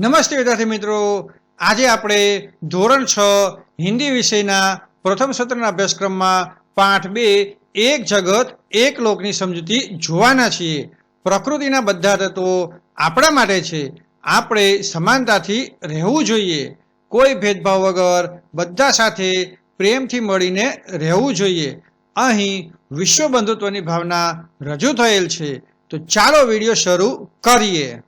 નમસ્તે વિદ્યાર્થી મિત્રો. આજે આપણે ધોરણ છ હિન્દી વિષયના પ્રથમ સત્રના અભ્યાસક્રમમાં પાઠ બે, એક જગત, એક લોકની સમજૂતી જોવાના છીએ. પ્રકૃતિના બધા તત્વો આપણા માટે છે. આપણે સમાનતાથી રહેવું જોઈએ. કોઈ ભેદભાવ વગર બધા સાથે પ્રેમથી મળીને રહેવું જોઈએ. અહીં વિશ્વ બંધુત્વની ભાવના રજૂ થયેલ છે. તો ચાલો વીડિયો શરૂ કરીએ.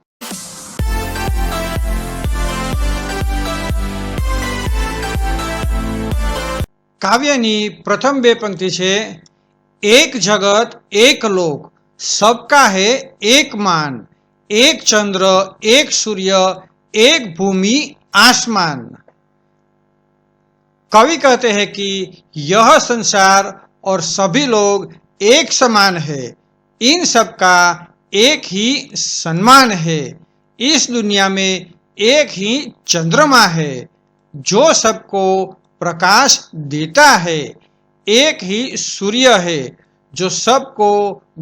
કાવ્યની પ્રથમ બે પંક્તિ છે એક જગત એક લોક सबका है एक मान एक चंद्र एक सूर्य एक भूमि आसमान कवि कहते हैं कि यह संसार और सभी लोग एक समान है इन सबका एक ही सम्मान है इस दुनिया में एक ही चंद्रमा है जो सबको प्रकाश देता है एक ही सूर्य है जो सबको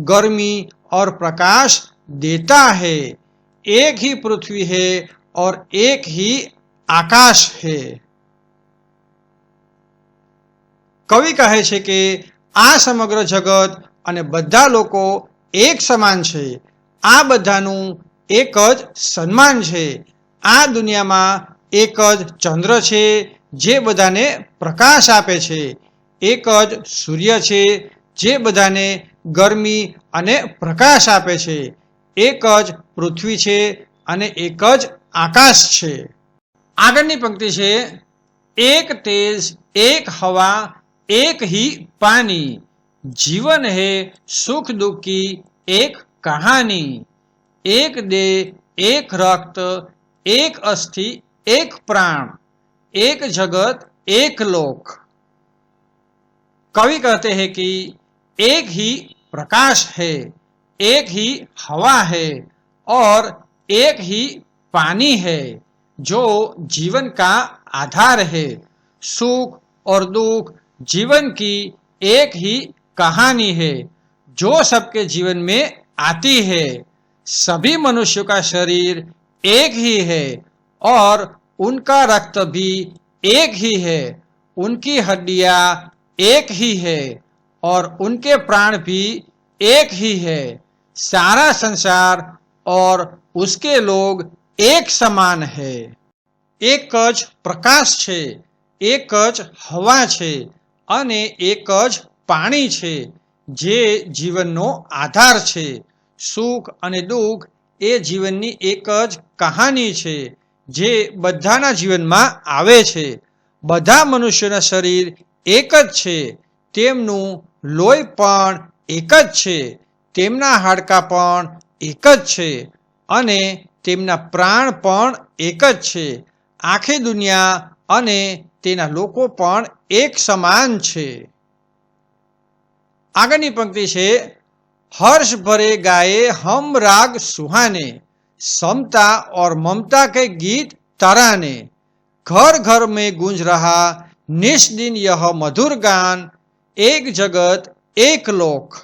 गर्मी और प्रकाश देता है एक ही पृथ्वी है और एक ही આકાશ છે કવિ કહે છે કે આ સમગ્ર જગત અને બધા લોકો એક સમાન છે આ બધાનું એક જ સન્માન છે આ દુનિયામાં એક જ ચંદ્ર છે જે બધાને પ્રકાશ આપે છે, એક જ સૂર્ય છે, જે બધાને ગરમી અને પ્રકાશ આપે છે, એક જ પૃથ્વી છે અને એક જ આકાશ છે. આગળની પંક્તિ છે, એક તેજ, એક હવા, એક હી પાણી, જીવન હે સુખ દુઃખી, એક કહાની, એક દેહ, એક રક્ત, એક અસ્થિ, એક પ્રાણ. एक जगत, एक लोक। कवि कहते हैं कि एक ही प्रकाश है, एक ही हवा है और एक ही पानी है जो जीवन का आधार है। सुख और दुख जीवन की एक ही कहानी है, जो सबके जीवन में आती है। सभी मनुष्यों का शरीर एक ही है और उनका रक्त भी एक ही है उनकी हड्डियां एक ही है और उनके प्राण भी एक ही है सारा संसार और उसके लोग एक સમાન છે એક જ પ્રકાશ છે એક જ હવા છે અને એક જ પાણી છે જે જીવનનો આધાર છે સુખ અને દુઃખ એ જીવનની એક જ કહાની છે જે બધાના જીવનમાં આવે છે. બધા મનુષ્યના શરીર એક જ છે. તેમનું લોહી પણ એક જ છે. તેમના હાડકાં પણ એક જ છે. અને તેમના પ્રાણ પણ એક જ છે. આખી દુનિયા અને તેના લોકો પણ એક સમાન છે. આગળની પંક્તિ છે હર્ષ ભરે ગાયે હમ રાગ સુહાને. समता और ममता के गीत तराने। घर घर में गूंज रहा निष्दिन यह मधुर गान, एक जगत, एक लोक।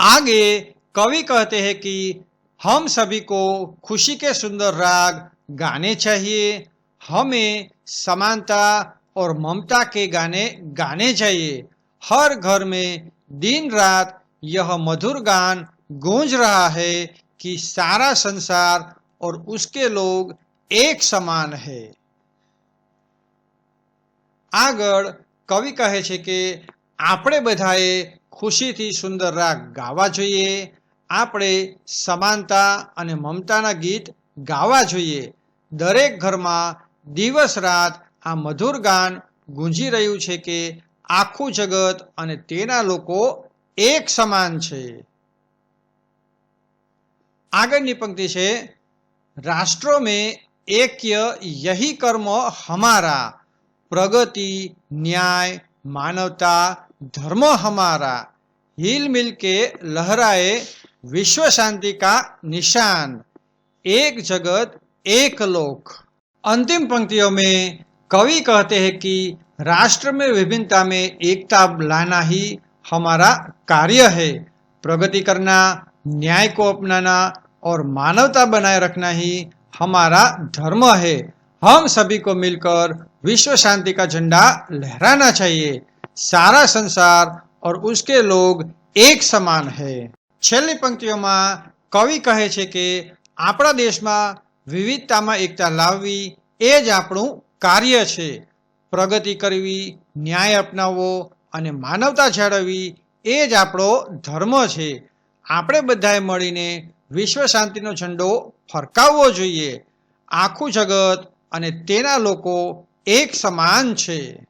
आगे कवि कहते हैं कि हम सभी को खुशी के सुंदर राग गाने चाहिए, हमें समानता और ममता के गाने गाने चाहिए। हर घर में दिन रात यह मधुर गान गूंज रहा है कि सारा संसार और उसके लोग एक समान है આગળ કવિ કહે છે કે આપણે બધાએ ખુશીથી સુંદર રાગ ગાવા જોઈએ આપણે સમાનતા અને મમતાના ગીત ગાવા જોઈએ દરેક ઘરમાં દિવસ રાત આ મધુર ગાન ગુંજી રહ્યું છે કે આખું જગત અને તેના લોકો એક સમાન છે આગળની પંક્તિ છે राष्ट्रों में ऐक्य यही कर्म हमारा प्रगति न्याय मानवता धर्म हमारा हिल मिल के लहराए विश्व शांति का निशान एक जगत एक लोक अंतिम पंक्तियों में कवि कहते हैं कि राष्ट्र में विभिन्नता में एकता लाना ही हमारा कार्य है प्रगति करना न्याय को अपनाना और मानवता बनाए रखना ही हमारा धर्म है हम सभी को मिलकर विश्व शांति का झंडा लहराना चाहिए सारा संसार और उसके लोग એક સમાન હે છેલ્લી પંક્તિઓમાં કવિ કહે છે કે આપણા દેશમાં વિવિધતામાં એકતા લાવવી એ જ આપણું કાર્ય છે પ્રગતિ કરવી ન્યાય અપનાવવો અને માનવતા જાળવવી એ જ આપણો ધર્મ છે આપણે બધાએ મળીને વિશ્વ શાંતિનો ઝંડો ફરકાવવો જોઈએ. આખું જગત અને તેના લોકો એક સમાન છે.